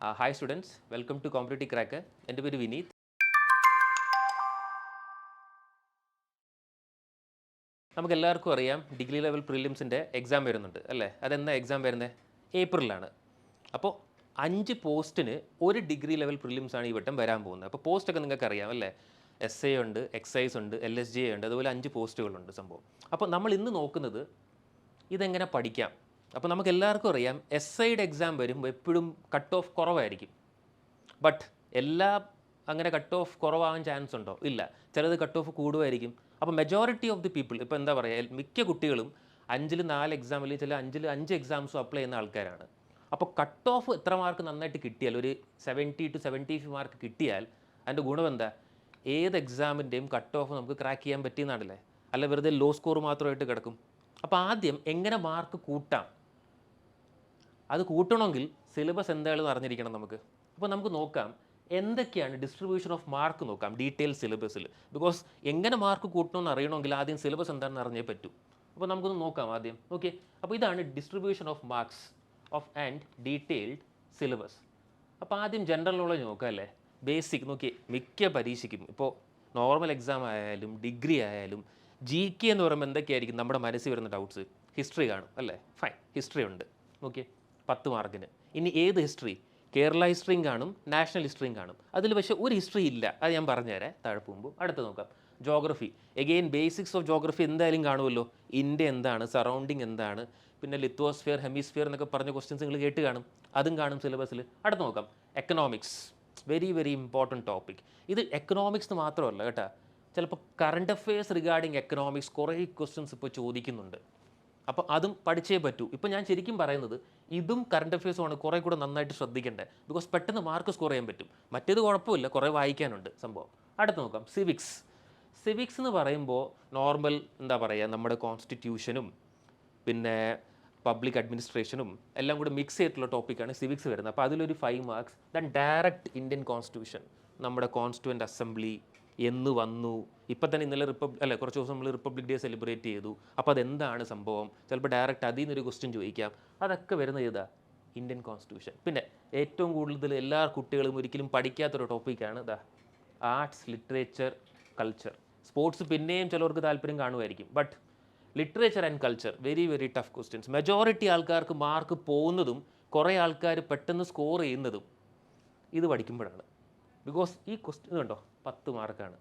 Hi students welcome to competitive crack എന്റെ പേര് വിനീത്. നമുക്ക് എല്ലാവർക്കും അറിയാം ഡിഗ്രി ലെവൽ പ്രിലിംസിന്റെ എക്സാം വരുന്നുണ്ട് അല്ലേ? അതെന്താ എക്സാം വരുന്നത് ഏപ്രിലാണ് അപ്പോൾ അഞ്ച് പോസ്റ്റിന് ഒരു ഡിഗ്രി ലെവൽ പ്രിലിംസ് ആണ് ഈ വട്ടം വരാൻ പോകുന്നത്. അപ്പോൾ പോസ്റ്റൊക്കെ നിങ്ങൾക്ക് അറിയാം അല്ലേ? എസ് എ ഉണ്ട് എക്സൈസ് ഉണ്ട് എൽ എസ് ജി ഉണ്ട് അതുപോലെ അഞ്ച് പോസ്റ്റുകളുണ്ട് സംഭവം. അപ്പോൾ നമ്മൾ ഇന്ന് നോക്കുന്നത് ഇതെങ്ങനെ പഠിക്കാം? അപ്പോൾ നമുക്ക് എല്ലാവർക്കും അറിയാം എസ് ഐയുടെ എക്സാം വരുമ്പോൾ എപ്പോഴും കട്ട് ഓഫ് കുറവായിരിക്കും. ബട്ട് എല്ലാ അങ്ങനെ കട്ട് ഓഫ് കുറവാകാൻ ചാൻസ് ഉണ്ടോ? ഇല്ല. ചിലത് കട്ട് ഓഫ് കൂടുമായിരിക്കും അപ്പോൾ മെജോറിറ്റി ഓഫ് ദി പീപ്പിൾ ഇപ്പോൾ എന്താ പറയുക മിക്ക കുട്ടികളും അഞ്ചിൽ നാല് എക്സാം അല്ലെങ്കിൽ ചില അഞ്ചിൽ അഞ്ച് എക്സാംസും അപ്ലൈ ചെയ്യുന്ന ആൾക്കാരാണ്. അപ്പോൾ കട്ട് ഓഫ് എത്ര മാർക്ക് നന്നായിട്ട് കിട്ടിയാൽ ഒരു seventy two seventy five mark കിട്ടിയാൽ അതിന്റെ ഗുണം എന്താ? ഏത് എക്സാമിന്റെയും കട്ട് ഓഫ് നമുക്ക് ക്രാക്ക് ചെയ്യാൻ പറ്റിയെന്നാണല്ലേ? അല്ല വെറുതെ ലോ സ്കോർ മാത്രമായിട്ട് കിടക്കും. അപ്പോൾ ആദ്യം എങ്ങനെ മാർക്ക് കൂട്ടാം? അത് കൂട്ടണമെങ്കിൽ സിലബസ് എന്തായാലും അറിഞ്ഞിരിക്കണം നമുക്ക്. അപ്പോൾ നമുക്ക് നോക്കാം എന്തൊക്കെയാണ് ഡിസ്ട്രിബ്യൂഷൻ ഓഫ് മാർക്ക് നോക്കാം ഡീറ്റെയിൽ സിലബസിൽ ബിക്കോസ് എങ്ങനെ മാർക്ക് കൂട്ടണമെന്ന് അറിയണമെങ്കിൽ ആദ്യം സിലബസ് എന്താണെന്ന് അറിഞ്ഞേ പറ്റൂ. അപ്പോൾ നമുക്കൊന്ന് നോക്കാം ആദ്യം. ഓക്കെ അപ്പോൾ ഇതാണ് distribution of marks of and detailed syllabus അപ്പോൾ ആദ്യം ജനറൽ നോളജ് നോക്കാം അല്ലേ? ബേസിക് നോക്കി മിക്ക പരീക്ഷയ്ക്കും ഇപ്പോൾ നോർമൽ എക്സാം ആയാലും ഡിഗ്രി ആയാലും ജി കെ എന്ന് പറയുമ്പോൾ എന്തൊക്കെയായിരിക്കും? നമ്മുടെ മനസ്സിൽ വരുന്ന ഡൗട്ട്സ് ഹിസ്റ്ററി കാണും അല്ലേ? ഫൈൻ ഹിസ്റ്ററി ഉണ്ട്. ഓക്കെ പത്ത് മാർക്കിന്. ഇനി ഏത് ഹിസ്റ്ററി കേരള ഹിസ്റ്ററിയും കാണും നാഷണൽ ഹിസ്റ്ററിയും കാണും. അതിൽ പക്ഷേ ഒരു ഹിസ്റ്ററി ഇല്ല. അത് ഞാൻ പറഞ്ഞുതരാം. താഴെ പോകുമ്പോൾ അടുത്ത് നോക്കാം. Geography again basics of geography എന്തായാലും കാണുമല്ലോ. ഇന്ത്യ എന്താണ്? സറൗണ്ടിങ് എന്താണ്? പിന്നെ ലിത്തോസ്ഫിയർ ഹെമിസ്ഫിയർ എന്നൊക്കെ പറഞ്ഞ ക്വസ്റ്റ്യൻസ് നിങ്ങൾ കേട്ട് കാണും. അതും കാണും സിലബസിൽ അടുത്ത് നോക്കാം. Economics very very important topic ഇത് എക്കണോമിക്സ് മാത്രമല്ല കേട്ടോ. ചിലപ്പോൾ കറണ്ട് അഫയേഴ്സ് റിഗാർഡിങ് എക്കണോമിക്സ് കുറേ ക്വസ്റ്റ്യൻസ് ഇപ്പോൾ ചോദിക്കുന്നുണ്ട്. അപ്പോൾ അതും പഠിച്ചേ പറ്റൂ. ഇപ്പോൾ ഞാൻ ശരിക്കും പറയുന്നത് ഇതും കറണ്ട് അഫയേഴ്സുമാണ് കുറേ കൂടെ നന്നായിട്ട് ശ്രദ്ധിക്കേണ്ടത്. ബിക്കോസ് പെട്ടെന്ന് മാർക്ക് സ്കോർ ചെയ്യാൻ പറ്റും. മറ്റേത് കുഴപ്പമില്ല. കുറേ വായിക്കാനുണ്ട് സംഭവം. അടുത്ത് നോക്കാം. സിവിക്സ് സിവിക്സ് എന്ന് പറയുമ്പോൾ നോർമൽ എന്താ പറയുക നമ്മുടെ കോൺസ്റ്റിറ്റ്യൂഷനും പിന്നെ പബ്ലിക് അഡ്മിനിസ്ട്രേഷനും എല്ലാം കൂടെ മിക്സ് ചെയ്തിട്ടുള്ള ടോപ്പിക്കാണ് സിവിക്സ് വരുന്നത്. അപ്പോൾ അതിലൊരു five marks then direct Indian constitution നമ്മുടെ കോൺസ്റ്റുവന്റ് അസംബ്ലി എന്ന് വന്നു. ഇപ്പം തന്നെ ഇന്നലെ റിപ്പബ്ലിക് അല്ല കുറച്ച് ദിവസം നമ്മൾ റിപ്പബ്ലിക് ഡേ സെലിബ്രേറ്റ് ചെയ്തു. അപ്പോൾ അതെന്താണ് സംഭവം? ചിലപ്പോൾ ഡയറക്റ്റ് അതിൽ നിന്നൊരു ക്വസ്റ്റ്യൻ ചോദിക്കാം. അതൊക്കെ വരുന്നത് ഏതാ? Indian constitution. പിന്നെ ഏറ്റവും കൂടുതൽ എല്ലാ കുട്ടികളും ഒരിക്കലും പഠിക്കാത്തൊരു ടോപ്പിക്കാണ് ഇതാ ആർട്സ് ലിറ്ററേച്ചർ കൾച്ചർ സ്പോർട്സ് പിന്നെയും ചിലവർക്ക് താല്പര്യം കാണുമായിരിക്കും. But literature and culture very very tough questions majority ആൾക്കാർക്ക് മാർക്ക് പോകുന്നതും കുറേ ആൾക്കാർ പെട്ടെന്ന് സ്കോർ ചെയ്യുന്നതും ഇത് പഠിക്കുമ്പോഴാണ്. ബിക്കോസ് ഈ ക്വസ്റ്റ്യൻ കണ്ടോ? പത്ത് മാർക്കാണ്.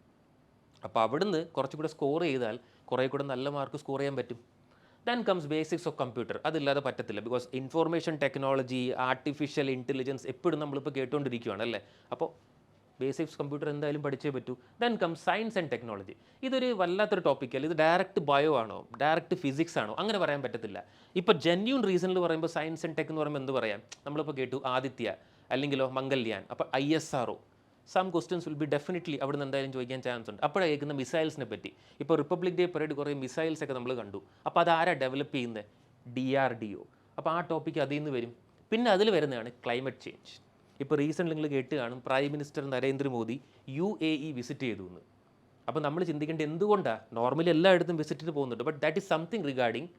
അപ്പോൾ അവിടുന്ന് കുറച്ചുകൂടെ സ്കോർ ചെയ്താൽ കുറേ കൂടെ നല്ല മാർക്ക് സ്കോർ ചെയ്യാൻ പറ്റും. Then comes basics of computer അതില്ലാതെ പറ്റത്തില്ല. Because information technology artificial intelligence എപ്പോഴും നമ്മളിപ്പോൾ കേട്ടുകൊണ്ടിരിക്കുകയാണ് അല്ലേ? അപ്പോൾ ബേസിക്സ് കമ്പ്യൂട്ടർ എന്തായാലും പഠിച്ചേ പറ്റൂ. Then come science and technology ഇതൊരു വല്ലാത്തൊരു ടോപ്പിക്കല്ല ഇത് ഡയറക്റ്റ് ബയോ ആണോ? ഡയറക്റ്റ് ഫിസിക്സ് ആണോ? അങ്ങനെ പറയാൻ പറ്റത്തില്ല. ഇപ്പോൾ ജെന്യൂൺ റീസണിൽ പറയുമ്പോൾ സയൻസ് ആൻഡ് ടെക് എന്ന് പറയുമ്പോൾ എന്ത് പറയാം? നമ്മളിപ്പോൾ കേട്ടു ആദിത്യ അല്ലെങ്കിലോ മംഗല്യാൻ അപ്പോൾ I S R some questions will be definitely അവിടെ നിന്ന് എന്തായാലും ചോദിക്കാൻ ചാൻസ് ഉണ്ട്. അപ്പോഴാണ് കേൾക്കുന്ന മിസൈൽസിനെ പറ്റി. ഇപ്പോൾ റിപ്പബ്ലിക് ഡേ പരേഡ് കുറേ മിസൈൽസ് ഒക്കെ നമ്മൾ കണ്ടു. അപ്പോൾ അത് ആരാ ഡെവലപ്പ് ചെയ്യുന്നത് ഡി ആർ ഡി ഒ അപ്പോൾ ആ ടോപ്പിക്ക് അതിൽ നിന്ന് വരും. പിന്നെ അതിൽ വരുന്നതാണ് ക്ലൈമറ്റ് ചേഞ്ച് ഇപ്പോൾ റീസെന്റ് നിങ്ങൾ കേട്ട് കാണും prime minister Narendra Modi U A E visit ചെയ്തു എന്ന് അപ്പോൾ നമ്മൾ ചിന്തിക്കേണ്ടത് എന്തുകൊണ്ടാണ് നോർമലി എല്ലായിടത്തും വിസിറ്റിന് പോകുന്നുണ്ട്. But that is something regarding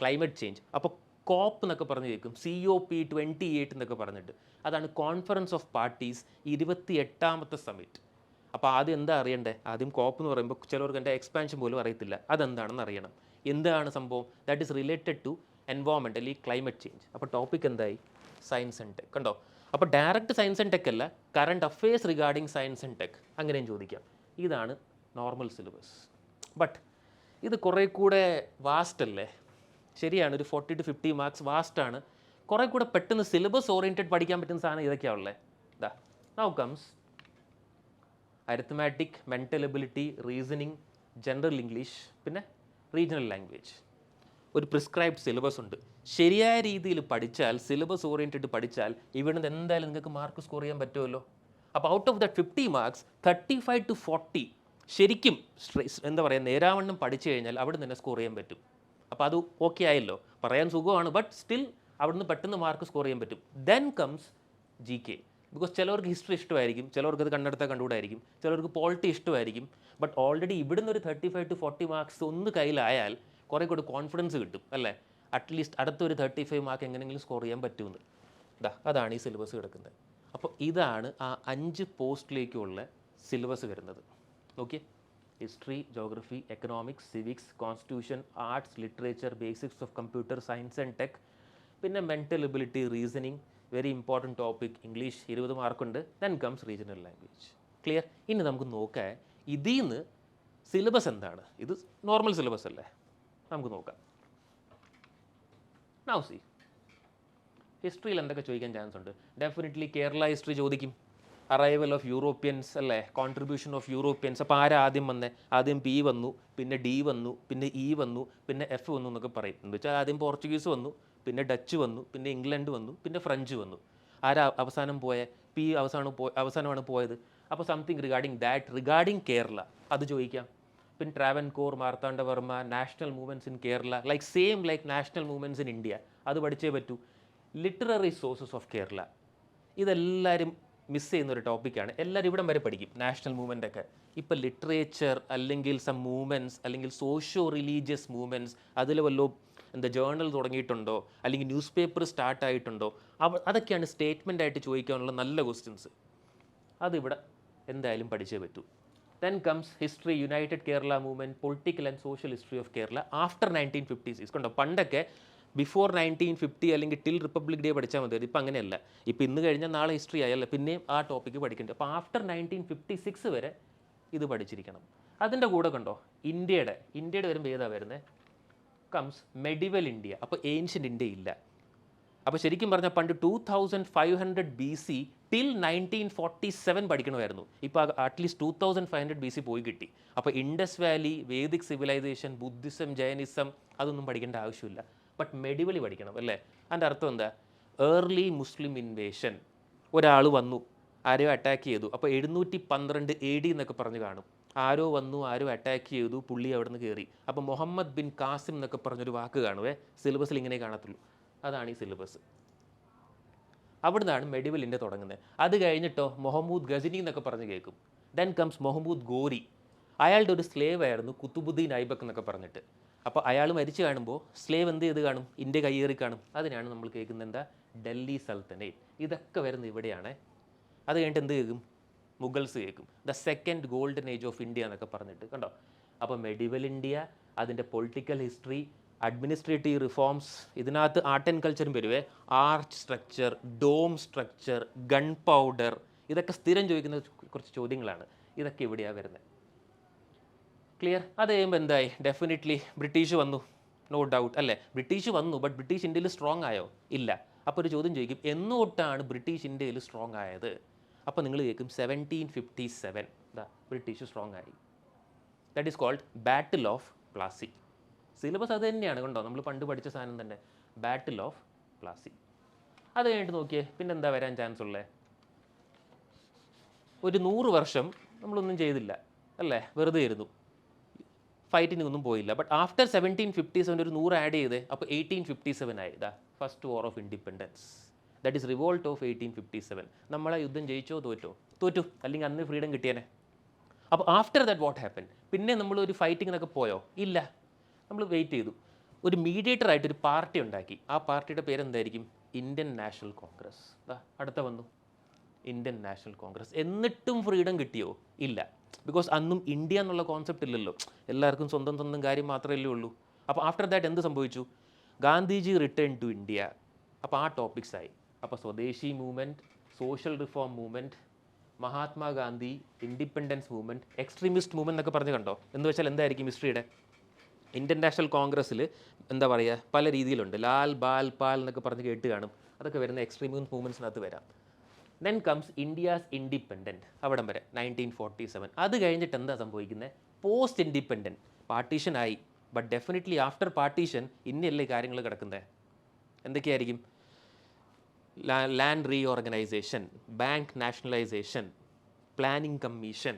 climate change അപ്പോൾ കോപ്പ് എന്നൊക്കെ പറഞ്ഞ് കേൾക്കും C O P twenty eight എന്നൊക്കെ പറഞ്ഞിട്ട്. അതാണ് കോൺഫറൻസ് ഓഫ് പാർട്ടീസ് ഇരുപത്തി എട്ടാമത്തെ സമിറ്റ് അപ്പോൾ ആദ്യം എന്താ അറിയണ്ടേ? ആദ്യം കോപ്പ് എന്ന് പറയുമ്പോൾ ചിലവർക്ക് എന്റെ എക്സ്പാൻഷൻ പോലും അറിയത്തില്ല. അതെന്താണെന്ന് അറിയണം. എന്താണ് സംഭവം? That is related to environment അല്ലെങ്കിൽ ക്ലൈമറ്റ് ചേഞ്ച് അപ്പോൾ ടോപ്പിക് എന്തായി? സയൻസ് ആൻഡ് ടെക് കണ്ടോ? അപ്പോൾ ഡയറക്റ്റ് സയൻസ് ആൻഡ് ടെക് അല്ല current affairs regarding science and tech അങ്ങനെയും ചോദിക്കാം. ഇതാണ് നോർമൽ സിലബസ് ബട്ട് ഇത് കുറേ കൂടെ വാസ്റ്റ് അല്ലേ? ശരിയാണ് ഒരു forty to fifty marks vast ആണ്. കുറേ കൂടെ പെട്ടെന്ന് സിലബസ് ഓറിയന്റഡ് പഠിക്കാൻ പറ്റുന്ന സാധനം ഇതൊക്കെയാണുള്ളത് ഇതാ now comes arithmetic mental ability reasoning general English പിന്നെ റീജിയണൽ ലാംഗ്വേജ് ഒരു പ്രിസ്ക്രൈബ്ഡ് സിലബസ് ഉണ്ട്. ശരിയായ രീതിയിൽ പഠിച്ചാൽ സിലബസ് ഓറിയന്റഡ് പഠിച്ചാൽ ഇവിടുന്ന് എന്തായാലും നിങ്ങൾക്ക് മാർക്ക് സ്കോർ ചെയ്യാൻ പറ്റുമല്ലോ. അപ്പോൾ out of the fifty marks thirty five to forty ശരിക്കും എന്താ പറയുക നേരാവണ്ണം പഠിച്ചു കഴിഞ്ഞാൽ അവിടെ തന്നെ സ്കോർ ചെയ്യാൻ പറ്റും. അപ്പോൾ അത് ഓക്കെ ആയല്ലോ. പറയാൻ സുഖമാണ് ബട്ട് സ്റ്റിൽ അവിടുന്ന് പെട്ടെന്ന് മാർക്ക് സ്കോർ ചെയ്യാൻ പറ്റും. Then comes G K because ചിലവർക്ക് ഹിസ്റ്ററി ഇഷ്ടമായിരിക്കും ചിലവർക്ക് അത് കണ്ടെടുത്താൽ കണ്ടുകൂടായിരിക്കും ചിലവർക്ക് പോളിറ്റി ഇഷ്ടമായിരിക്കും. ബട്ട് ഓൾറെഡി ഇവിടുന്ന് ഒരു thirty five to forty marks ഒന്ന് കയ്യിലായാൽ കുറേ കൂടി കോൺഫിഡൻസ് കിട്ടും അല്ലേ? അറ്റ്ലീസ്റ്റ് അടുത്തൊരു തേർട്ടി ഫൈവ് മാർക്ക് എങ്ങനെയെങ്കിലും സ്കോർ ചെയ്യാൻ പറ്റുമെന്ന് ഇതാ അതാണ് ഈ സിലബസ് കിടക്കുന്നത്. അപ്പോൾ ഇതാണ് ആ അഞ്ച് പോസ്റ്റിലേക്കുള്ള സിലബസ് വരുന്നത്. നോക്കിയേ history geography economics civics constitution arts literature basics of computer science and tech പിന്നെ mental ability reasoning very important topic English ഇരുപത് മാർക്കുണ്ട് then comes regional language clear ഇനി നമുക്ക് നോക്കാം ഇതിൽ നിന്ന് സിലബസ് എന്താണ്? ഇത് നോർമൽ സിലബസ് അല്ലേ? നമുക്ക് നോക്കാം. നൗ സി ഹിസ്റ്ററിയിൽ എന്തൊക്കെ ചോദിക്കാൻ ചാൻസ് ഉണ്ട്? ഡെഫിനറ്റ്ലി കേരള ഹിസ്റ്ററി ചോദിക്കും. അറൈവൽ ഓഫ് യൂറോപ്യൻസ് അല്ലേ? കോൺട്രിബ്യൂഷൻ ഓഫ് യൂറോപ്യൻസ് അപ്പോൾ ആരാദ്യം വന്നേ? ആദ്യം പി വന്നു പിന്നെ ഡി വന്നു പിന്നെ ഇ വന്നു പിന്നെ എഫ് വന്നു എന്നൊക്കെ പറയും. എന്ന് വെച്ചാൽ ആദ്യം പോർച്ചുഗീസ് വന്നു പിന്നെ ഡച്ച് വന്നു പിന്നെ ഇംഗ്ലണ്ട് വന്നു പിന്നെ ഫ്രഞ്ച് വന്നു. ആരാ അവസാനം പോയ? പി അവസാനം പോ അവസാനമാണ് പോയത്. അപ്പോൾ something regarding that regarding Kerala അത് ചോദിക്കാം. പിന്നെ Travancore Marthanda Varma national movements in Kerala like same like national movements in India അത് പഠിച്ചേ പറ്റൂ. ലിറ്റററി സോഴ്സസ് ഓഫ് കേരള ഇതെല്ലാവരും മിസ് ചെയ്യുന്ന ഒരു ടോപ്പിക്കാണ് എല്ലാവരും ഇവിടം വരെ പഠിക്കും. നാഷണൽ മൂവ്മെന്റ് ഒക്കെ. ഇപ്പം ലിറ്ററേച്ചർ അല്ലെങ്കിൽ സം മൂവ്മെന്റ്സ് അല്ലെങ്കിൽ സോഷ്യോ റിലീജിയസ് മൂവ്മെന്റ്സ് അതിൽ വല്ലോ എന്താ ജേർണൽ തുടങ്ങിയിട്ടുണ്ടോ? അല്ലെങ്കിൽ ന്യൂസ് പേപ്പർ സ്റ്റാർട്ട് ആയിട്ടുണ്ടോ അതൊക്കെയാണ് സ്റ്റേറ്റ്മെന്റ് ആയിട്ട് ചോദിക്കാനുള്ള നല്ല ക്വസ്റ്റ്യൻസ് അതിവിടെ എന്തായാലും പഠിച്ചേ പറ്റൂ. Then comes history united Kerala movement political and social history of Kerala after nineteen fifty six കണ്ടോ? പണ്ടൊക്കെ ബിഫോർ നയന്റീൻ ഫിഫ്റ്റി അല്ലെങ്കിൽ ടിൽ റിപ്പബ്ലിക് ഡേ പഠിച്ചാൽ മതി. ഇപ്പം അങ്ങനെയല്ല. ഇപ്പം ഇന്ന് കഴിഞ്ഞാൽ നാളെ ഹിസ്റ്ററി ആയല്ല. പിന്നെയും ആ ടോപ്പിക്ക് പഠിക്കേണ്ടത് അപ്പോൾ ആഫ്റ്റർ നയന്റീൻ ഫിഫ്റ്റി സിക്സ് വരെ ഇത് പഠിച്ചിരിക്കണം. അതിന്റെ കൂടെ കണ്ടോ? ഇന്ത്യയുടെ ഇന്ത്യയുടെ വരുമ്പോൾ ഏതാ വരുന്നത് കംസ് മെഡിവൽ ഇന്ത്യ അപ്പോൾ ഏൻഷ്യന്റ് ഇന്ത്യ ഇല്ല. അപ്പോൾ ശരിക്കും പറഞ്ഞാൽ പണ്ട് two thousand five hundred B C till nineteen forty seven പഠിക്കണമായിരുന്നു. ഇപ്പോൾ at least two thousand five hundred B C പോയി കിട്ടി. അപ്പോൾ Indus valley Vedic civilisation Buddhism Jainism അതൊന്നും പഠിക്കേണ്ട ആവശ്യമില്ല. ബട്ട് മെഡിവലി പഠിക്കണം അല്ലേ? അതിന്റെ അർത്ഥം എന്താ? ഏർലി മുസ്ലിം ഇൻവേഷൻ ഒരാൾ വന്നു ആരെയോ അറ്റാക്ക് ചെയ്തു. അപ്പോൾ എഴുന്നൂറ്റി പന്ത്രണ്ട് എ ഡി എന്നൊക്കെ പറഞ്ഞ് കാണും. ആരോ വന്നു ആരോ അറ്റാക്ക് ചെയ്തു പുള്ളി അവിടെ നിന്ന് കയറി അപ്പോൾ മുഹമ്മദ് ബിൻ കാസിം എന്നൊക്കെ പറഞ്ഞൊരു വാക്ക് കാണുവേ സിലബസിൽ ഇങ്ങനെ കാണത്തുള്ളൂ അതാണ് ഈ സിലബസ് അവിടുന്നാണ് മെഡിവലിന്റെ തുടങ്ങുന്നത് അത് കഴിഞ്ഞിട്ടോ മുഹമ്മൂദ് ഗസിനി എന്നൊക്കെ പറഞ്ഞ് കേൾക്കും. Then comes Muhammad Ghori. അയാളുടെ ഒരു സ്ലേവ് ആയിരുന്നു കുത്തുബുദ്ദീൻ ഐബക്ക് എന്നൊക്കെ പറഞ്ഞിട്ട്. അപ്പോൾ അയാൾ മരിച്ചു കാണുമ്പോൾ സ്ലേവ് എന്ത് ചെയ്ത് കാണും? ഇന്ത്യ കയ്യേറി കാണും. അതിനാണ് നമ്മൾ കേൾക്കുന്നത് എന്താ? ഡൽഹി സൽത്തനേറ്റ്. ഇതൊക്കെ വരുന്നത് ഇവിടെയാണ്. അത് കഴിഞ്ഞിട്ട് എന്ത് കേൾക്കും? മുഗൾസ് കേൾക്കും. The second golden age of India എന്നൊക്കെ പറഞ്ഞിട്ട്. കണ്ടോ? അപ്പോൾ മെഡിവൽ ഇന്ത്യ അതിന്റെ പൊളിറ്റിക്കൽ ഹിസ്റ്ററി അഡ്മിനിസ്ട്രേറ്റീവ് റിഫോംസ് ഇതിനകത്ത് ആർട്ട് ആൻഡ് കൾച്ചറും വരുവേ. Arch structure dome structure gunpowder ഇതൊക്കെ സ്ഥിരം ചോദിക്കുന്ന കുറച്ച് ചോദ്യങ്ങളാണ്. ഇതൊക്കെ ഇവിടെയാണ് വരുന്നത്. ക്ലിയർ അത് കഴിയുമ്പോൾ എന്തായി? ഡെഫിനറ്റ്ലി ബ്രിട്ടീഷ് വന്നു. നോ ഡൗട്ട് അല്ലേ? ബ്രിട്ടീഷ് വന്നു ബട്ട് ബ്രിട്ടീഷ് ഇന്ത്യയിൽ സ്ട്രോങ് ആയോ? ഇല്ല. അപ്പോൾ ഒരു ചോദ്യം ചോദിക്കും എന്നോട്ടാണ് ബ്രിട്ടീഷ് ഇന്ത്യയിൽ സ്ട്രോങ് ആയത്? അപ്പോൾ നിങ്ങൾ കേൾക്കും സെവന്റീൻ ഫിഫ്റ്റി സെവൻ ദാ ബ്രിട്ടീഷ് സ്ട്രോങ് ആയി. That is called battle of Plassey syllabus അത് തന്നെയാണ് കണ്ടോ? നമ്മൾ പണ്ട് പഠിച്ച സാധനം തന്നെ. ബാറ്റിൽ ഓഫ് പ്ലാസി അത് കഴിഞ്ഞിട്ട് നോക്കിയേ പിന്നെ എന്താ വരാൻ ചാൻസ് ഉള്ളത് ഒരു നൂറ് വർഷം നമ്മളൊന്നും ചെയ്തില്ല. അല്ലേ? വെറുതെ ഇരുന്നു. ഫൈറ്റിന് ഒന്നും പോയില്ല. But after seventeen fifty seven ഒരു നൂറ് ആഡ് ചെയ്ത് അപ്പോൾ എയ്റ്റീൻ ഫിഫ്റ്റി സെവൻ ആയി. The first war of independence that is revolt of eighteen fifty seven നമ്മളെ യുദ്ധം ജയിച്ചോ തോറ്റോ? തോറ്റു. അല്ലെങ്കിൽ അന്ന് ഫ്രീഡം കിട്ടിയനെ. അപ്പോൾ ആഫ്റ്റർ ദാറ്റ് വാട്ട് ഹാപ്പൻ പിന്നെ നമ്മൾ ഒരു ഫൈറ്റിങ്ങിനൊക്കെ പോയോ? ഇല്ല. നമ്മൾ വെയിറ്റ് ചെയ്തു. ഒരു മീഡിയേറ്റർ ആയിട്ട് ഒരു പാർട്ടി ഉണ്ടാക്കി. ആ പാർട്ടിയുടെ പേരെന്തായിരിക്കും? ഇന്ത്യൻ നാഷണൽ കോൺഗ്രസ് അടുത്ത വന്നു. ഇന്ത്യൻ നാഷണൽ കോൺഗ്രസ് എന്നിട്ടും ഫ്രീഡം കിട്ടിയോ? ഇല്ല. ബിക്കോസ് അന്നും ഇന്ത്യ എന്നുള്ള കോൺസെപ്റ്റ് ഇല്ലല്ലോ. എല്ലാവർക്കും സ്വന്തം സ്വന്തം കാര്യം മാത്രമല്ലേ ഉള്ളൂ. അപ്പോൾ ആഫ്റ്റർ ദാറ്റ് എന്ത് സംഭവിച്ചു? ഗാന്ധിജി റിട്ടേൺ ടു ഇന്ത്യ അപ്പോൾ ആ ടോപ്പിക്സ് ആയി. അപ്പോൾ Swadeshi movement social reform movement Mahatma Gandhi independence movement extremist movement എന്നൊക്കെ പറഞ്ഞു കണ്ടോ? എന്ന് വെച്ചാൽ എന്തായിരിക്കും ഹിസ്റ്ററിയുടെ ഇന്ത്യൻ നാഷണൽ കോൺഗ്രസ്സിൽ എന്താ പറയുക പല രീതിയിലുണ്ട്. ലാൽ ബാൽ പാൽ എന്നൊക്കെ പറഞ്ഞ് കേട്ട് കാണും. അതൊക്കെ വരുന്ന എക്സ്ട്രീമിസ്റ്റ് മൂവ്മെന്റ്സിനകത്ത് വരാം. ദെൻ കംസ് ഇന്ത്യാസ് ഇൻഡിപെൻഡന്റ് അവിടം വരെ നയന്റീൻ ഫോർട്ടി സെവൻ അത് കഴിഞ്ഞിട്ട് എന്താ സംഭവിക്കുന്നത് പോസ്റ്റ് ഇൻഡിപെൻഡന്റ് പാർട്ടീഷൻ ആയി. ബട്ട് ഡെഫിനറ്റ്ലി ആഫ്റ്റർ പാർട്ടീഷൻ ഇന്നല്ലേ കാര്യങ്ങൾ കിടക്കുന്നത് എന്തൊക്കെയായിരിക്കും? Land reorganisation bank nationalisation planning commission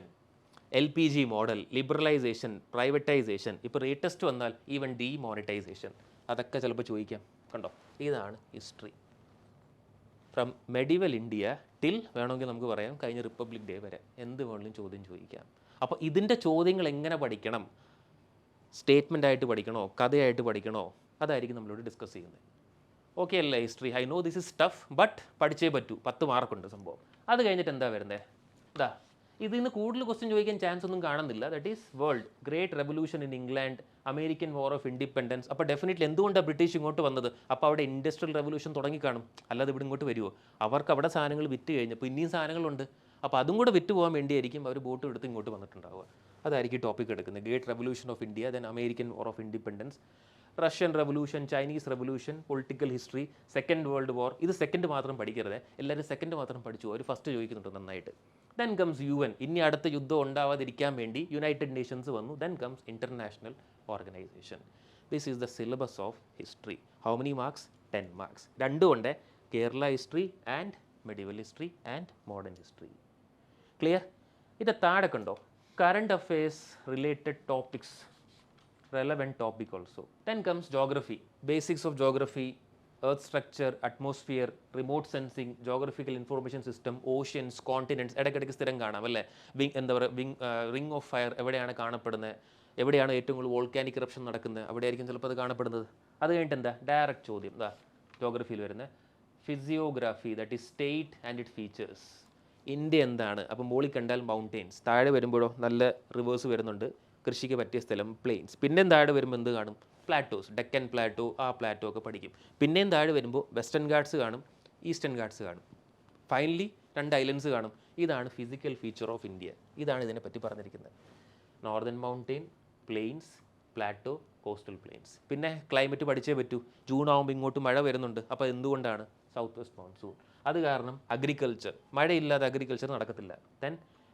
L P G model liberalisation privatisation ഇപ്പോൾ റേറ്റസ്റ്റ് വന്നാൽ ഈവൻ ഡീമോണിറ്റൈസേഷൻ അതൊക്കെ ചിലപ്പോൾ ചോദിക്കാം. കണ്ടോ? ഇതാണ് history from medieval India till വേണമെങ്കിൽ നമുക്ക് പറയാം കഴിഞ്ഞ റിപ്പബ്ലിക് ഡേ വരെ എന്ത് വേണമെങ്കിലും ചോദ്യം ചോദിക്കാം. അപ്പോൾ ഇതിന്റെ ചോദ്യങ്ങൾ എങ്ങനെ പഠിക്കണം? സ്റ്റേറ്റ്മെന്റ് ആയിട്ട് പഠിക്കണോ? കഥയായിട്ട് പഠിക്കണോ? അതായിരിക്കും നമ്മളോട് ഡിസ്കസ് ചെയ്യുന്നത്. ഓക്കെ അല്ലേ history I know this is tough but പഠിച്ചേ പറ്റൂ. പത്ത് മാർക്കുണ്ട് സംഭവം. അത് കഴിഞ്ഞിട്ട് എന്താ വരുന്നത് ഇതാ ഇതിൽ നിന്ന് കൂടുതൽ ക്വസ്റ്റ്യൻ ചോദിക്കാൻ ചാൻസ് ഒന്നും കാണുന്നില്ല. That is world great revolution in England American war of independence അപ്പോൾ ഡെഫിനറ്റ്ലി എന്തുകൊണ്ടാണ് ബ്രിട്ടീഷ് ഇങ്ങോട്ട് വന്നത്? അപ്പോൾ അവിടെ ഇൻഡസ്ട്രിയൽ റെവല്യൂഷൻ തുടങ്ങി കാണും അല്ലാതെ ഇവിടെ ഇങ്ങോട്ട് വരുമോ അവർക്ക് അവിടെ സാധനങ്ങൾ വിറ്റ് കഴിഞ്ഞപ്പോൾ ഇനിയും സാധനങ്ങളുണ്ട്. അപ്പോൾ അതും കൂടെ വിറ്റ് പോകാൻ വേണ്ടിയായിരിക്കും അവർ ബോട്ട് എടുത്ത് ഇങ്ങോട്ട് വന്നിട്ടുണ്ടാവുക. അതായിരിക്കും ടോപ്പിക് എടുക്കുന്നത്. Great revolution of India then American war of independence Russian revolution Chinese revolution political history second world war ഇത് സെക്കൻഡ് മാത്രം പഠിക്കരുത്. എല്ലാവരും സെക്കൻഡ് മാത്രം പഠിച്ചു അവർ ഫസ്റ്റ് ചോദിക്കുന്നുണ്ട് നന്നായിട്ട്. ദെൻ കംസ് യു എൻ ഇനി അടുത്ത യുദ്ധം ഉണ്ടാവാതിരിക്കാൻ വേണ്ടി യുണൈറ്റഡ് നേഷൻസ് വന്നു. Then comes international organisation this is the syllabus of history how many marks ten marks രണ്ടും ഉണ്ട്. Kerala history and medieval history and modern history clear ഇത് താഴെ കണ്ടോ? Current affairs related topics relevant topic also. Then comes geography, basics of geography, earth structure, atmosphere, remote sensing, geographical information system, oceans, continents, ഇടയ്ക്കിടയ്ക്ക് സ്ഥിരം കാണാം അല്ലേ? Wing എന്താ പറയുക wing ring of fire എവിടെയാണ് കാണപ്പെടുന്നത് എവിടെയാണ് ഏറ്റവും കൂടുതൽ വോൾക്കാനിക് ഇറപ്ഷൻ നടക്കുന്നത് അവിടെ ആയിരിക്കും ചിലപ്പോൾ അത് കാണപ്പെടുന്നത്. അത് കഴിഞ്ഞിട്ട് എന്താ? ഡയറക്റ്റ് ചോദ്യം. എന്താ ജോഗ്രഫിയിൽ വരുന്നത് physiography that is state and it features India എന്താണ്? അപ്പം മുകളിൽ കണ്ടാൽ മൗണ്ടെയ്ൻസ് താഴെ വരുമ്പോഴോ നല്ല റിവേഴ്സ് വരുന്നുണ്ട്. കൃഷിക്ക് പറ്റിയ സ്ഥലം പ്ലെയിൻസ് പിന്നെയും താഴെ വരുമ്പോൾ എന്ത് കാണും? പ്ലാറ്റോസ് ഡെക്കൻ പ്ലാറ്റോ ആ പ്ലാറ്റോ ഒക്കെ പഠിക്കും. പിന്നെയും താഴെ വരുമ്പോൾ വെസ്റ്റേൺ ഗാർഡ്സ് കാണും ഈസ്റ്റേൺ ഗാർഡ്സ് കാണും. ഫൈനലി രണ്ട് ഐലൻഡ്സ് കാണും. ഇതാണ് ഫിസിക്കൽ ഫീച്ചർ ഓഫ് ഇന്ത്യ ഇതാണ് ഇതിനെപ്പറ്റി പറഞ്ഞിരിക്കുന്നത്. Northern mountain plains plateau coastal plains പിന്നെ ക്ലൈമറ്റ് പഠിച്ചേ പറ്റൂ. ജൂൺ ആകുമ്പോൾ ഇങ്ങോട്ട് മഴ വരുന്നുണ്ട്. അപ്പോൾ എന്തുകൊണ്ടാണ്? സൗത്ത് വെസ്റ്റ് മൺസൂൺ അത് കാരണം അഗ്രികൾച്ചർ മഴയില്ലാതെ അഗ്രികൾച്ചർ നടക്കത്തില്ല. ദെൻ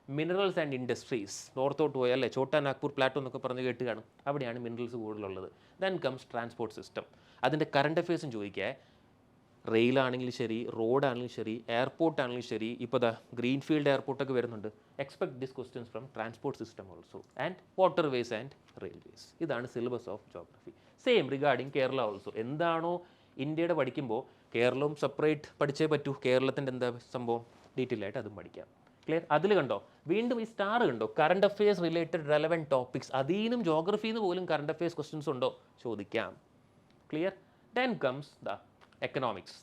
മിനറൽസ് ആൻഡ് ഇൻഡസ്ട്രീസ് നോർത്തോട്ട് പോയാൽ അല്ലേ? ചോട്ടാ നാഗ്പൂർ പ്ലാറ്റോ എന്നൊക്കെ പറഞ്ഞ് കേട്ട് കാണും. അവിടെയാണ് മിനറൽസ് കൂടുതലുള്ളത്. ദെൻ കംസ് ട്രാൻസ്പോർട്ട് സിസ്റ്റം അതിന്റെ കറണ്ട് അഫയേഴ്സും ചോദിക്കുക റെയിലാണെങ്കിലും ശരി റോഡാണെങ്കിലും ശരി എയർപോർട്ട് ആണെങ്കിലും ശരി ഇപ്പോൾ ദാ ഗ്രീൻഫീൽഡ് എയർപോർട്ടൊക്കെ വരുന്നുണ്ട്. Expect this questions from transport system also and waterways and railways ഇതാണ് syllabus of geography same regarding Kerala also എന്താണോ ഇന്ത്യയുടെ പഠിക്കുമ്പോൾ കേരളവും സെപ്പറേറ്റ് പഠിച്ചേ പറ്റൂ. കേരളത്തിന്റെ എന്താ സംഭവം? ഡീറ്റെയിൽ ആയിട്ട് അതും പഠിക്കാം. ക്ലിയർ അതിൽ കണ്ടോ? വീണ്ടും ഈ സ്റ്റാർ കണ്ടോ? Current affairs related relevant topics അതീനും ജോഗ്രഫിയിൽ പോലും കറണ്ട് അഫയേഴ്സ് ക്വസ്റ്റ്യൻസ് ഉണ്ടോ? ചോദിക്കാം. Clear then comes the economics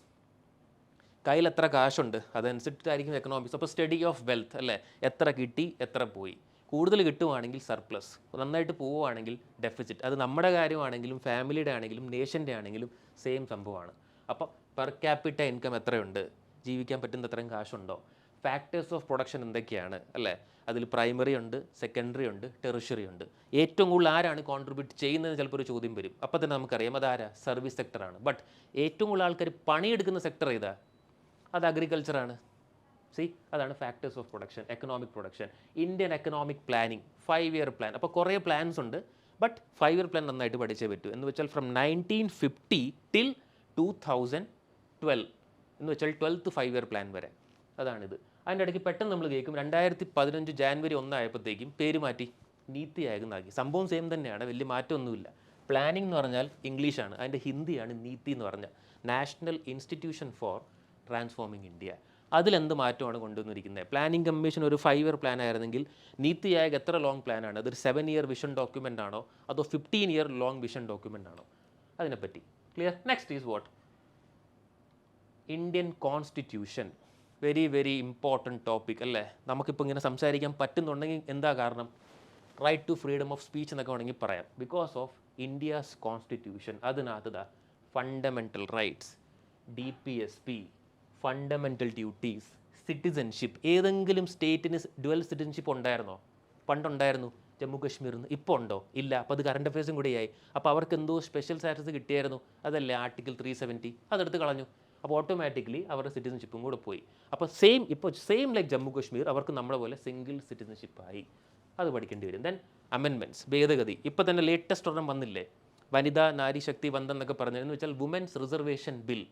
കയ്യിൽ എത്ര കാശുണ്ട്? അതനുസരിച്ചിട്ടായിരിക്കും എക്കണോമിക്സ് അപ്പോൾ സ്റ്റഡി ഓഫ് വെൽത്ത് അല്ലേ? എത്ര കിട്ടി എത്ര പോയി? കൂടുതൽ കിട്ടുവാണെങ്കിൽ സർപ്ലസ് നന്നായിട്ട് പോവുകയാണെങ്കിൽ ഡെഫിസിറ്റ് അത് നമ്മുടെ കാര്യമാണെങ്കിലും ഫാമിലിയുടെ ആണെങ്കിലും നേഷന്റെ ആണെങ്കിലും സെയിം സംഭവമാണ്. അപ്പോൾ പെർ ക്യാപിറ്റ ഇൻകം എത്രയുണ്ട്? ജീവിക്കാൻ പറ്റുന്ന അത്രയും കാശുണ്ടോ? ഫാക്ടേഴ്സ് ഓഫ് പ്രൊഡക്ഷൻ എന്തൊക്കെയാണ് അല്ലേ? അതിൽ പ്രൈമറി ഉണ്ട് സെക്കൻഡറി ഉണ്ട് ടെറിഷറി ഉണ്ട്. ഏറ്റവും കൂടുതൽ ആരാണ് കോൺട്രിബ്യൂട്ട് ചെയ്യുന്നത്? ചിലപ്പോൾ ഒരു ചോദ്യം വരും. അപ്പോൾ തന്നെ നമുക്കറിയാം അതാരാ? സർവീസ് സെക്ടറാണ് ബട്ട് ഏറ്റവും കൂടുതൽ ആൾക്കാർ പണിയെടുക്കുന്ന സെക്ടർ ഏതാ? അത് അഗ്രികൾച്ചറാണ് സി അതാണ് factors of production economic production Indian economic planning five year plan അപ്പോൾ കുറേ പ്ലാൻസ് ഉണ്ട്. ബട്ട് ഫൈവ് ഇയർ പ്ലാൻ നന്നായിട്ട് പഠിച്ചേ പറ്റൂ. എന്ന് വെച്ചാൽ from nineteen fifty till two thousand twelve എന്ന് വെച്ചാൽ ട്വൽത്ത് ഫൈവ് ഇയർ പ്ലാൻ വരെ. അതാണിത്. അതിന്റെ ഇടയ്ക്ക് പെട്ടെന്ന് നമ്മൾ കേൾക്കും. രണ്ടായിരത്തി പതിനഞ്ച് ജാനുവരി ഒന്നായപ്പോഴത്തേക്കും പേര് മാറ്റി നീതി ആയോഗ് എന്നാക്കി. സംഭവം സെയിം തന്നെയാണ് വലിയ മാറ്റമൊന്നുമില്ല. പ്ലാനിംഗ് എന്ന് പറഞ്ഞാൽ ഇംഗ്ലീഷാണ് അതിന്റെ ഹിന്ദിയാണ് നീതി എന്ന് പറഞ്ഞാൽ national institution for transforming India അതിലെന്ത് മാറ്റമാണ് കൊണ്ടുവന്നിരിക്കുന്നത്? പ്ലാനിംഗ് കമ്മീഷൻ ഒരു ഫൈവ് ഇയർ പ്ലാൻ ആയിരുന്നെങ്കിൽ നീതി എത്ര ലോങ് പ്ലാനാണ് അതൊരു സെവൻ ഇയർ വിഷൻ ഡോക്യുമെന്റ് ആണോ? അതോ fifteen year long vision document ആണോ? അതിനെപ്പറ്റി. Clear next is what Indian constitution very very important topic അല്ലേ? നമുക്കിപ്പോൾ ഇങ്ങനെ സംസാരിക്കാൻ പറ്റുന്നുണ്ടെങ്കിൽ എന്താ കാരണം? Right to freedom of speech എന്നൊക്കെ വേണമെങ്കിൽ പറയാം. ബിക്കോസ് ഓഫ് ഇന്ത്യാസ് കോൺസ്റ്റിറ്റ്യൂഷൻ അതിനകത്ത് fundamental rights D P S P fundamental duties citizenship ഏതെങ്കിലും സ്റ്റേറ്റിന് ഡുവൽ സിറ്റിസൺഷിപ്പ് ഉണ്ടായിരുന്നോ? പണ്ടുണ്ടായിരുന്നു. ജമ്മു കാശ്മീരിൽ നിന്ന് ഇപ്പോൾ ഉണ്ടോ? ഇല്ല. അപ്പോൾ അത് കറണ്ട് അഫയേഴ്സും കൂടിയായി. അപ്പോൾ അവർക്ക് എന്തോ സ്പെഷ്യൽ സ്റ്റാറ്റസ് കിട്ടിയായിരുന്നു. അതല്ലേ ആർട്ടിക്കിൾ ത്രീ സെവന്റി അതെടുത്ത് കളഞ്ഞു. അപ്പോൾ ഓട്ടോമാറ്റിക്കലി അവരുടെ സിറ്റിസൺഷിപ്പും കൂടെ പോയി. അപ്പോൾ സെയിം ഇപ്പോൾ സെയിം ലൈക്ക് ജമ്മു കാശ്മീർ അവർക്ക് നമ്മളെ പോലെ സിംഗിൾ സിറ്റിസൺഷിപ്പായി അത് പഠിക്കേണ്ടി വരും. ദെൻ അമെൻമെന്റ്സ് ഭേദഗതി. ഇപ്പോൾ തന്നെ ലേറ്റസ്റ്റ് ഒരെണ്ണം വന്നില്ലേ? വനിതാ നാരി ശക്തി ബന്ധം എന്നൊക്കെ പറഞ്ഞു എന്ന് വെച്ചാൽ വുമൻസ് റിസർവേഷൻ ബിൽ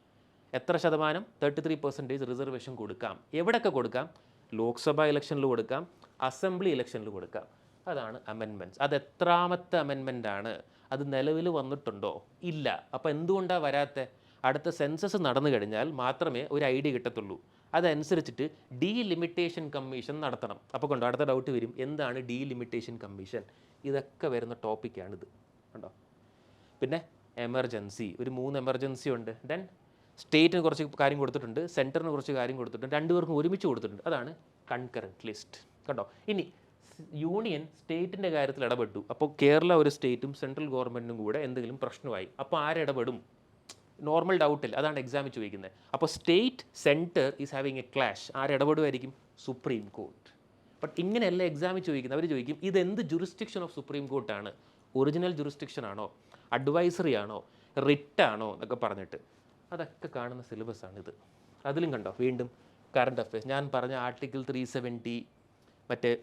എത്ര ശതമാനം? തേർട്ടി ത്രീ പെർസെന്റേജ് റിസർവേഷൻ കൊടുക്കാം. എവിടെയൊക്കെ കൊടുക്കാം? ലോക്സഭ ഇലക്ഷനിൽ കൊടുക്കാം. അസംബ്ലി ഇലക്ഷനിൽ കൊടുക്കാം. അതാണ് അമെൻമെന്റ്സ് അത് എത്രാമത്തെ അമെൻമെന്റ് ആണ്? അത് നിലവിൽ വന്നിട്ടുണ്ടോ? ഇല്ല. അപ്പോൾ എന്തുകൊണ്ടാണ് വരാത്ത? അടുത്ത സെൻസസ് നടന്നു കഴിഞ്ഞാൽ മാത്രമേ ഒരു ഐഡിയ കിട്ടത്തുള്ളൂ. അതനുസരിച്ചിട്ട് ഡീലിമിറ്റേഷൻ കമ്മീഷൻ നടത്തണം. അപ്പോൾ കണ്ടോ അടുത്ത ഡൗട്ട് വരും. എന്താണ് ഡീലിമിറ്റേഷൻ കമ്മീഷൻ? ഇതൊക്കെ വരുന്ന ടോപ്പിക്കാണിത് കണ്ടോ? പിന്നെ എമർജൻസി ഒരു മൂന്ന് എമർജൻസി ഉണ്ട്. ദെൻ സ്റ്റേറ്റിന് കുറച്ച് കാര്യം കൊടുത്തിട്ടുണ്ട് സെന്ററിന് കുറച്ച് കാര്യം കൊടുത്തിട്ടുണ്ട് രണ്ടുപേർക്കും ഒരുമിച്ച് കൊടുത്തിട്ടുണ്ട്. അതാണ് കൺകറന്റ് ലിസ്റ്റ് കണ്ടോ? ഇനി യൂണിയൻ സ്റ്റേറ്റിന്റെ കാര്യത്തിൽ ഇടപെട്ടു. അപ്പോൾ കേരള ഒരു സ്റ്റേറ്റും സെൻട്രൽ ഗവൺമെന്റും കൂടെ എന്തെങ്കിലും പ്രശ്നമായി. അപ്പോൾ ആരിടപെടും നോർമൽ ഡൗട്ടിൽ അതാണ് എക്സാമിൽ ചോദിക്കുന്നത്. അപ്പോൾ state centre is having a clash ആരിടപെടുമായിരിക്കും supreme court but ഇങ്ങനെയല്ല എക്സാമിൽ ചോദിക്കുന്നത്. അവർ ചോദിക്കും ഇത് എന്ത് ജുറിസ്ഡിക്ഷൻ ഓഫ് സുപ്രീം കോർട്ടാണ് ഒറിജിനൽ ജുറിസ്ഡിക്ഷൻ ആണോ? അഡ്വൈസറി ആണോ? റിട്ട് ആണോ? എന്നൊക്കെ പറഞ്ഞിട്ട്. അതൊക്കെ കാണുന്ന സിലബസ് ആണ് ഇത് അതിലും കണ്ടോ? വീണ്ടും കറണ്ട് അഫയേഴ്സ് ഞാൻ പറഞ്ഞ ആർട്ടിക്കിൾ ത്രീ സെവന്റി മറ്റേ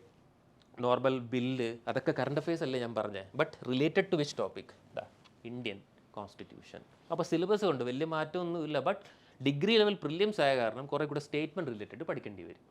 നോർമൽ ബില്ല് അതൊക്കെ കറണ്ട് അഫയേഴ്സ് അല്ലേ ഞാൻ പറഞ്ഞത് but related to which topic Indian constitution അപ്പോൾ സിലബസ് കൊണ്ട് വലിയ മാറ്റമൊന്നുമില്ല ബട്ട് ഡിഗ്രി ലെവൽ പ്രില്യംസ് ആയ കാരണം കുറേ കൂടെ സ്റ്റേറ്റ്മെന്റ് റിലേറ്റഡ് പഠിക്കേണ്ടി വരും.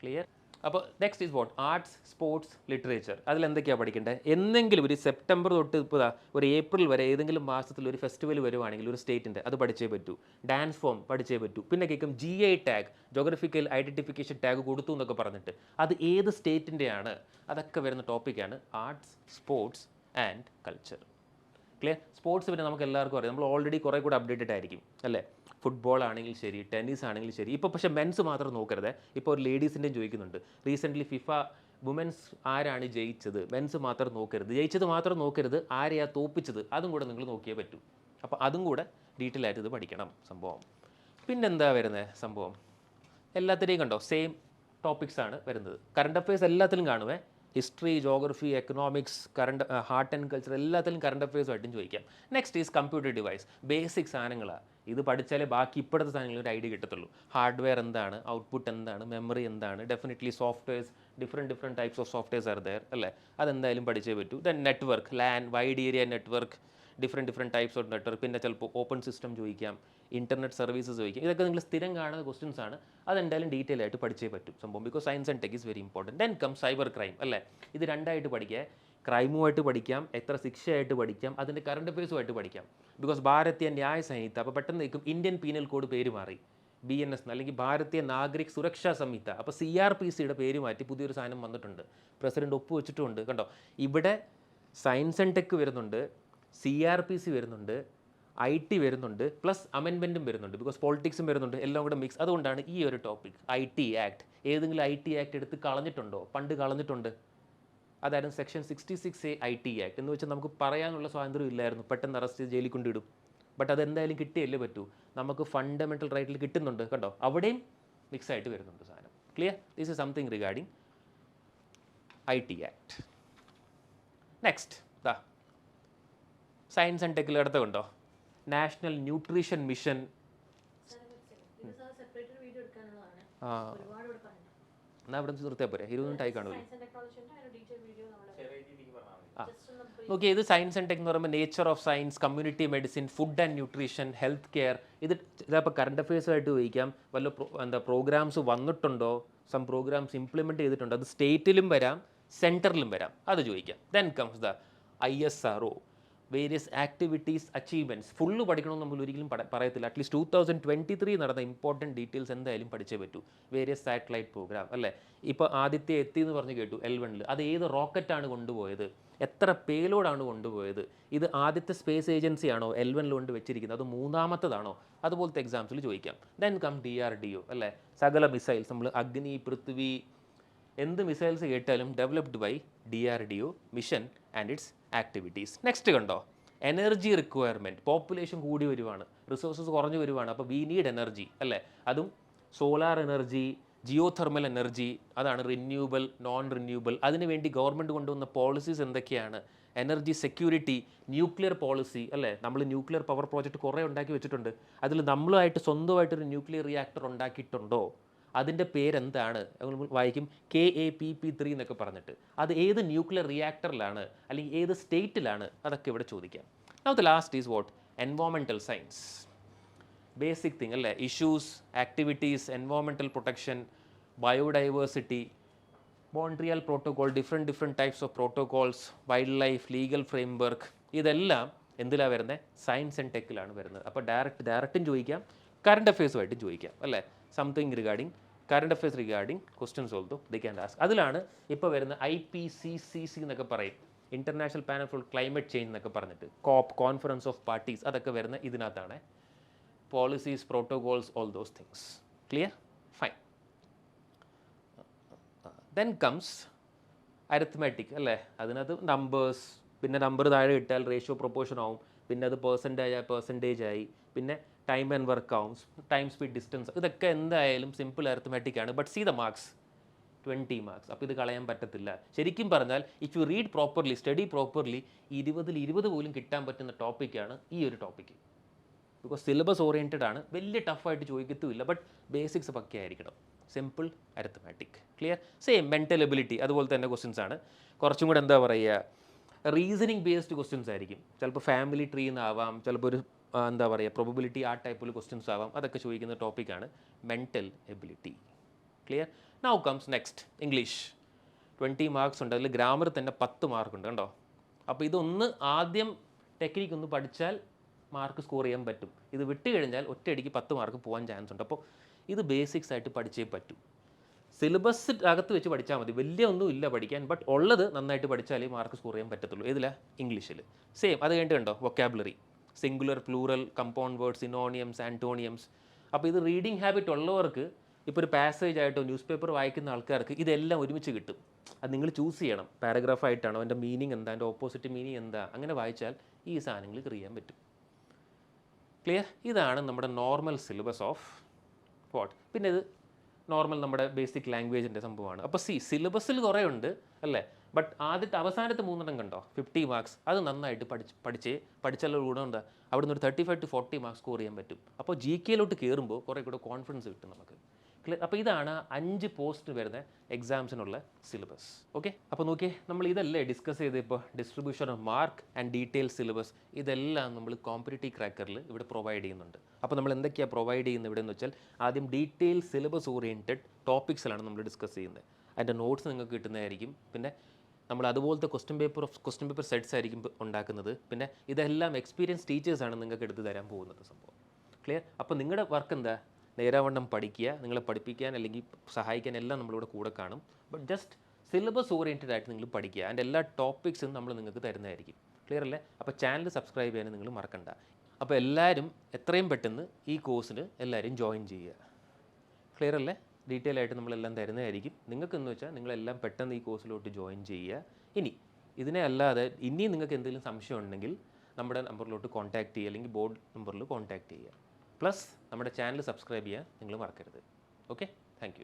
ക്ലിയർ അപ്പോൾ next is what arts sports literature അതിൽ എന്തൊക്കെയാണ് പഠിക്കേണ്ടത് എന്തെങ്കിലും ഒരു സെപ്റ്റംബർ തൊട്ട് ഇപ്പോൾ ഒരു ഏപ്രിൽ വരെ ഏതെങ്കിലും മാസത്തിൽ ഒരു ഫെസ്റ്റിവൽ വരുവാണെങ്കിൽ ഒരു സ്റ്റേറ്റിന്റെ അത് പഠിച്ചേ പറ്റൂ. ഡാൻസ് ഫോം പഠിച്ചേ പറ്റൂ. പിന്നെ കേൾക്കും G I tag geographical identification tag കൊടുത്തു എന്നൊക്കെ പറഞ്ഞിട്ട്. അത് ഏത് സ്റ്റേറ്റിന്റെയാണ് അതൊക്കെ വരുന്ന ടോപ്പിക്കാണ് arts sports and culture clear sports പിന്നെ നമുക്ക് എല്ലാവർക്കും അറിയാം. നമ്മൾ ഓൾറെഡി കുറേ കൂടെ അപ്ഡേറ്റഡ് ആയിരിക്കും അല്ലേ? ഫുട്ബോൾ ആണെങ്കിൽ ശരി ടെന്നീസ് ആണെങ്കിൽ ശരി. ഇപ്പോൾ പക്ഷേ മെൻസ് മാത്രം നോക്കരുത്. ഇപ്പോൾ ഒരു ലേഡീസിന്റെയും ചോദിക്കുന്നുണ്ട്. റീസെന്റ്ലി ഫിഫ വുമൻസ് ആരാണ് ജയിച്ചത്? മെൻസ് മാത്രം നോക്കരുത്. ജയിച്ചത് മാത്രം നോക്കരുത്. ആരെയാ തോപ്പിച്ചത്? അതും കൂടെ നിങ്ങൾ നോക്കിയേ പറ്റൂ. അപ്പോൾ അതും കൂടെ ഡീറ്റെയിൽ ആയിട്ട് ഇത് പഠിക്കണം സംഭവം. പിന്നെന്താ വരുന്നത് സംഭവം? എല്ലാത്തിനെയും കണ്ടോ? സെയിം ടോപ്പിക്സ് ആണ് വരുന്നത്. കറണ്ട് അഫയേഴ്സ് എല്ലാത്തിലും കാണുമേ history geography economics current art and culture എല്ലാത്തിലും കറണ്ട് അഫയേഴ്സുമായിട്ടും ചോദിക്കാം. Next is computer device basic സാധനങ്ങളാണ് ഇത് പഠിച്ചാലേ ബാക്കി ഇപ്പോഴത്തെ സാധനങ്ങൾ ഒരു ഐഡിയ കിട്ടത്തുള്ളൂ. ഹാർഡ്വെയർ എന്താണ്? ഔട്ട്പുട്ട് എന്താണ്? മെമ്മറി എന്താണ്? Definitely softwares different different types of softwares are there അല്ലേ? അതെന്തായാലും പഠിച്ചേ പറ്റൂ. Then network LAN wide area network different different types of network പിന്നെ ചിലപ്പോൾ ഓപ്പൺ സിസ്റ്റം ചോദിക്കാം ഇന്റർനെറ്റ് സർവീസസ് ചോദിക്കാം. ഇതൊക്കെ നിങ്ങൾ സ്ഥിരം കാണുന്ന ക്വസ്റ്റ്യൻസ് ആണ്. അതെന്തായാലും ഡീറ്റെയിൽ ആയിട്ട് പഠിച്ചേ പറ്റും സംഭവം. Because science and tech is very important then come cyber crime അല്ലേ? ഇത് രണ്ടായിട്ട് പഠിക്കുക. ക്രൈമുമായിട്ട് പഠിക്കാം. എത്ര ശിക്ഷയായിട്ട് പഠിക്കാം. അതിന്റെ കറണ്ട് അഫയേഴ്സുമായിട്ട് പഠിക്കാം. ബിക്കോസ് ഭാരതീയ ന്യായ സംഹിത അപ്പോൾ പെട്ടെന്ന് നിൽക്കും ഇന്ത്യൻ പീനൽ കോഡ് പേര് മാറി. ബി എൻ എസ് അല്ലെങ്കിൽ ഭാരതീയ നാഗരിക് സുരക്ഷാ സംഹിത. അപ്പോൾ സി ആർ പി സിയുടെ പേര് മാറ്റി പുതിയൊരു സാധനം വന്നിട്ടുണ്ട്. പ്രസിഡന്റ് ഒപ്പുവെച്ചിട്ടുമുണ്ട്. കണ്ടോ? ഇവിടെ സയൻസ് ആൻഡ് ടെക് വരുന്നുണ്ട്. സി ആർ പി സി വരുന്നുണ്ട് ഐ ടി വരുന്നുണ്ട് പ്ലസ് അമെൻമെന്റും വരുന്നുണ്ട് ബിക്കോസ് പോളിറ്റിക്സും വരുന്നുണ്ട് എല്ലാം കൂടെ മിക്സ് അതുകൊണ്ടാണ് ഈ ഒരു ടോപ്പിക് ഐ ടി ആക്ട് ഏതെങ്കിലും ഐ ടി ആക്ട് എടുത്ത് കളഞ്ഞിട്ടുണ്ടോ? പണ്ട് കളഞ്ഞിട്ടുണ്ട്. അതായിരുന്നു section sixty six A I T act എന്ന് വെച്ചാൽ നമുക്ക് പറയാനുള്ള സ്വാതന്ത്ര്യം ഇല്ലായിരുന്നു. പെട്ടെന്ന് അറസ്റ്റ് ജയിലിൽ കൊണ്ടിടും ബട്ട് അതെന്തായാലും കിട്ടിയല്ലേ പറ്റൂ. നമുക്ക് ഫണ്ടമെന്റൽ റൈറ്റിൽ കിട്ടുന്നുണ്ട്. കണ്ടോ? അവിടെയും മിക്സ് ആയിട്ട് വരുന്നുണ്ട് സാധനം. Clear this is something regarding I T act next ദാ. സയൻസ് ആൻഡ് ടെക്കിൽ എടുത്തുകൊണ്ടോ നാഷണൽ ന്യൂട്രീഷൻ മിഷൻ ആ. എന്നാൽ ഇവിടെ നിർത്തിയാൽ പോരെ? ഇരുപത് മിനിറ്റ് ആയി കാണുമല്ലോ. brief ഓക്കെ ഇത് സയൻസ് ആൻഡ് ടെക് എന്ന് പറയുമ്പോൾ nature of science community medicine food and nutrition health care ഇത് ചിലപ്പോൾ കറണ്ട് അഫയേഴ്സുമായിട്ട് ചോദിക്കാം വല്ല എന്താ പ്രോഗ്രാംസ് വന്നിട്ടുണ്ടോ? സം പ്രോഗ്രാംസ് ഇംപ്ലിമെന്റ് ചെയ്തിട്ടുണ്ടോ? അത് സ്റ്റേറ്റിലും വരാം സെന്ററിലും വരാം. അത് ചോദിക്കാം. Then comes the I S R O various activities achievements full പഠിക്കണമെന്ന് നമ്മൾ ഒരിക്കലും പറയത്തില്ല. At least two thousand twenty three നടന്ന ഇമ്പോർട്ടന്റ് ഡീറ്റെയിൽസ് എന്തായാലും പഠിച്ചേ പറ്റൂ. വേരിയസ് സാറ്റലൈറ്റ് പ്രോഗ്രാം അല്ലേ? ഇപ്പോൾ ആദ്യത്തെ എത്തി എന്ന് പറഞ്ഞ് കേട്ടു എൽ വണ്ണിൽ അത് ഏത് റോക്കറ്റാണ് കൊണ്ടുപോയത്? എത്ര പേലോഡാണ് കൊണ്ടുപോയത്? ഇത് ആദ്യത്തെ സ്പേസ് ഏജൻസി ആണോ എൽ വണ്ണിൽ കൊണ്ട് വെച്ചിരിക്കുന്നത്? അത് മൂന്നാമത്തതാണോ? അതുപോലത്തെ എക്സാംസിൽ ചോദിക്കാം. Then come D R D O അല്ലേ? സകല മിസൈൽസ് നമ്മൾ അഗ്നി പൃഥ്വി എന്ത് മിസൈൽസ് കേട്ടാലും developed by D R D O mission and its activities next കണ്ടോ? എനർജി റിക്വയർമെന്റ് പോപ്പുലേഷൻ കൂടി വരുവാണ്. റിസോഴ്സസ് കുറഞ്ഞു വരുവാണ്. അപ്പോൾ വി നീഡ് എനർജി അല്ലേ? അതും solar energy geothermal energy അതാണ് റിന്യൂവൽ നോൺ റിന്യൂവൽ അതിനുവേണ്ടി ഗവൺമെന്റ് കൊണ്ടുവന്ന പോളിസീസ് എന്തൊക്കെയാണ്? എനർജി സെക്യൂരിറ്റി ന്യൂക്ലിയർ പോളിസി അല്ലേ? നമ്മൾ ന്യൂക്ലിയർ പവർ പ്രോജക്റ്റ് കുറേ ഉണ്ടാക്കി വെച്ചിട്ടുണ്ട്. അതിൽ നമ്മളുമായിട്ട് സ്വന്തമായിട്ടൊരു ന്യൂക്ലിയർ റിയാക്ടർ ഉണ്ടാക്കിയിട്ടുണ്ടോ? അതിന്റെ പേരെന്താണ്? വായിക്കും. K A P P three എന്നൊക്കെ പറഞ്ഞിട്ട്. അത് ഏത് ന്യൂക്ലിയർ റിയാക്ടറിലാണ് അല്ലെങ്കിൽ ഏത് സ്റ്റേറ്റിലാണ്? അതൊക്കെ ഇവിടെ ചോദിക്കാം. നൗ ലാസ്റ്റ് ഈസ് വാട്ട് എൻവോൺമെന്റൽ സയൻസ് ബേസിക് തിങ് അല്ലേ? Issues activities എൻവോൺമെന്റൽ protection biodiversity Montreal protocol different different types of protocols wildlife legal framework ഇതെല്ലാം എന്തിലാണ് വരുന്നത് സയൻസ് ആൻഡ് ടെക്കിലാണ് വരുന്നത്. അപ്പോൾ ഡയറക്റ്റ് ഡയറക്റ്റും ചോദിക്കാം. കറണ്ട് അഫയേഴ്സുമായിട്ടും ചോദിക്കാം. അല്ലേ? Something regarding current affairs regarding questions although they can ask അതിലാണ് ഇപ്പോൾ വരുന്ന I P C C C എന്നൊക്കെ പറയും. International panel for climate change എന്നൊക്കെ പറഞ്ഞിട്ട്. കോപ്പ് കോൺഫറൻസ് ഓഫ് പാർട്ടീസ് അതൊക്കെ വരുന്ന ഇതിനകത്താണ്. Policies protocols all those things clear fine then comes arithmetic അല്ലേ? അതിനകത്ത് നമ്പേഴ്സ് പിന്നെ നമ്പർ താഴെ ഇട്ടാൽ റേഷ്യോ പ്രൊപ്പോർഷൻ ആവും. പിന്നെ അത് പേഴ്സന്റേജ് പെർസെന്റേജ് ആയി. പിന്നെ ടൈം ആൻഡ് വർക്ക് ആവും ടൈം സ്പീഡ് ഡിസ്റ്റൻസ് ഇതൊക്കെ എന്തായാലും സിമ്പിൾ അരിത്മെറ്റിക് ആണ്. But see the marks twenty marks അപ്പോൾ ഇത് കളയാൻ പറ്റത്തില്ല. ശരിക്കും പറഞ്ഞാൽ if you read properly study properly ഇരുപതിൽ ഇരുപത് പോലും കിട്ടാൻ പറ്റുന്ന ടോപ്പിക്കാണ് ഈ ഒരു ടോപ്പിക്ക് ബിക്കോസ് സിലബസ് ഓറിയന്റഡ് ആണ്. വലിയ ടഫായിട്ട് ചോദിക്കത്തുമില്ല. ബട്ട് ബേസിക്സ് പക്കെ ആയിരിക്കണം. Simple arithmetic clear same mental ability അതുപോലെ തന്നെ ക്വസ്റ്റ്യൻസ് ആണ്. കുറച്ചും കൂടെ എന്താ പറയുക? റീസണിങ് ബേസ്ഡ് ക്വസ്റ്റ്യൻസ് ആയിരിക്കും. ചിലപ്പോൾ ഫാമിലി ട്രീ ആവാം. ചിലപ്പോൾ ഒരു എന്താ പറയുക പ്രൊബബിലിറ്റി ആ ടൈപ്പിൽ ക്വസ്റ്റ്യൻസ് ആവാം. അതൊക്കെ ചോദിക്കുന്ന ടോപ്പിക്കാണ് mental ability clear now comes next English twenty marks ഉണ്ട്. അതിൽ ഗ്രാമർ തന്നെ പത്ത് മാർക്ക് ഉണ്ട് കണ്ടോ? അപ്പോൾ ഇതൊന്ന് ആദ്യം ടെക്നിക്ക് ഒന്ന് പഠിച്ചാൽ മാർക്ക് സ്കോർ ചെയ്യാൻ പറ്റും. ഇത് വിട്ട് കഴിഞ്ഞാൽ ഒറ്റയടിക്ക് പത്ത് മാർക്ക് പോകാൻ ചാൻസ് ഉണ്ട്. അപ്പോൾ ഇത് ബേസിക്സ് ആയിട്ട് പഠിച്ചേ പറ്റൂ. സിലബസ് അകത്ത് വെച്ച് പഠിച്ചാൽ മതി. വലിയ ഒന്നും ഇല്ല പഠിക്കാൻ ബട്ട് ഉള്ളത് നന്നായിട്ട് പഠിച്ചാലേ മാർക്ക് സ്കോർ ചെയ്യാൻ പറ്റത്തുള്ളൂ. ഏതിലാ? ഇംഗ്ലീഷിൽ സെയിം അത് കഴിഞ്ഞിട്ട് കണ്ടോ? Vocabulary singular plural compound words synonyms antonyms അപ്പോൾ ഇത് റീഡിങ് ഹാബിറ്റ് ഉള്ളവർക്ക് ഇപ്പോൾ ഒരു പാസേജ് ആയിട്ടോ ന്യൂസ് പേപ്പർ വായിക്കുന്ന ആൾക്കാർക്ക് ഇതെല്ലാം ഒരുമിച്ച് കിട്ടും. അത് നിങ്ങൾ ചൂസ് ചെയ്യണം. പാരഗ്രാഫായിട്ടാണോ അതിന്റെ മീനിങ് എന്താ അതിന്റെ ഓപ്പോസിറ്റ് മീനിങ് എന്താ അങ്ങനെ വായിച്ചാൽ ഈ സാധനങ്ങൾ ചെയ്യാൻ പറ്റും. ക്ലിയർ ഇതാണ് നമ്മുടെ നോർമൽ സിലബസ് ഓഫ് വാട്ട് പിന്നെ ഇത് നോർമൽ നമ്മുടെ ബേസിക് ലാംഗ്വേജിന്റെ സംഭവമാണ്. അപ്പോൾ സി സിലബസിൽ കുറേ ഉണ്ട് അല്ലേ? ബട്ട് ആദ്യത്തെ അവസാനത്തെ മൂന്നെണ്ണം കണ്ടോ? ഫിഫ്റ്റി മാർക്സ് അത് നന്നായിട്ട് പഠിച്ച് പഠിച്ച് പഠിച്ചാലുള്ള ഗുണം എന്താ അവിടെ നിന്ന് ഒരു thirty five to forty marks score ചെയ്യാൻ പറ്റും. അപ്പോൾ ജി കെയിലോട്ട് കയറുമ്പോൾ കുറേ കൂടെ കോൺഫിഡൻസ് കിട്ടും നമുക്ക്. ക്ലിയർ അപ്പോൾ ഇതാണ് അഞ്ച് പോസ്റ്റ് വരുന്ന എക്സാംസിനുള്ള സിലബസ് ഓക്കെ അപ്പോൾ നോക്കിയേ നമ്മൾ ഇതല്ലേ ഡിസ്കസ് ചെയ്ത് ഇപ്പോൾ distribution of mark and detail syllabus ഇതെല്ലാം നമ്മൾ കോമ്പറ്റേറ്റീവ് ക്രാക്കറിൽ ഇവിടെ പ്രൊവൈഡ് ചെയ്യുന്നുണ്ട്. അപ്പോൾ നമ്മൾ എന്തൊക്കെയാണ് പ്രൊവൈഡ് ചെയ്യുന്നത് ഇവിടെ എന്ന് വെച്ചാൽ ആദ്യം ഡീറ്റെയിൽ സിലബസ് ഓറിയന്റഡ് ടോപ്പിക്സിലാണ് നമ്മൾ ഡിസ്കസ് ചെയ്യുന്നത്. അതിന്റെ നോട്ട്സ് നിങ്ങൾക്ക് കിട്ടുന്നതായിരിക്കും. പിന്നെ നമ്മൾ അതുപോലത്തെ question paper of question paper sets ആയിരിക്കും ഉണ്ടാക്കുന്നത്. പിന്നെ ഇതെല്ലാം എക്സ്പീരിയൻസ് ടീച്ചേഴ്സാണ് നിങ്ങൾക്ക് എടുത്ത് തരാൻ പോകുന്നത് സംഭവം. ക്ലിയർ അപ്പോൾ നിങ്ങളുടെ വർക്ക് എന്താ? നേരാവണ്ണം പഠിക്കുക നിങ്ങളെ പഠിപ്പിക്കാൻ അല്ലെങ്കിൽ സഹായിക്കാൻ എല്ലാം നമ്മളിവിടെ കൂടെ കാണും. ബട്ട് ജസ്റ്റ് സിലബസ് ഓറിയന്റഡ് ആയിട്ട് നിങ്ങൾ പഠിക്കുക. അതിന്റെ എല്ലാ ടോപ്പിക്സും നമ്മൾ നിങ്ങൾക്ക് തരുന്നതായിരിക്കും. ക്ലിയർ അല്ലേ? അപ്പോൾ ചാനൽ സബ്സ്ക്രൈബ് ചെയ്യാൻ നിങ്ങൾ മറക്കണ്ട. അപ്പോൾ എല്ലാവരും എത്രയും പെട്ടെന്ന് ഈ കോഴ്സിന് എല്ലാവരും ജോയിൻ ചെയ്യുക. ക്ലിയർ അല്ലേ? ഡീറ്റെയിൽ ആയിട്ട് നമ്മളെല്ലാം തരുന്നതായിരിക്കും. നിങ്ങൾക്ക് എന്ന് വെച്ചാൽ നിങ്ങളെല്ലാം പെട്ടെന്ന് ഈ കോഴ്സിലോട്ട് ജോയിൻ ചെയ്യുക. ഇനി ഇതിനെ അല്ലാതെ ഇനിയും നിങ്ങൾക്ക് എന്തെങ്കിലും സംശയം ഉണ്ടെങ്കിൽ നമ്മുടെ നമ്പറിലോട്ട് കോൺടാക്റ്റ് ചെയ്യുക അല്ലെങ്കിൽ ബോർഡ് നമ്പറിൽ കോൺടാക്റ്റ് ചെയ്യുക. പ്ലസ് നമ്മുടെ ചാനൽ സബ്സ്ക്രൈബ് ചെയ്യാൻ നിങ്ങൾ മറക്കരുത്. Okay thank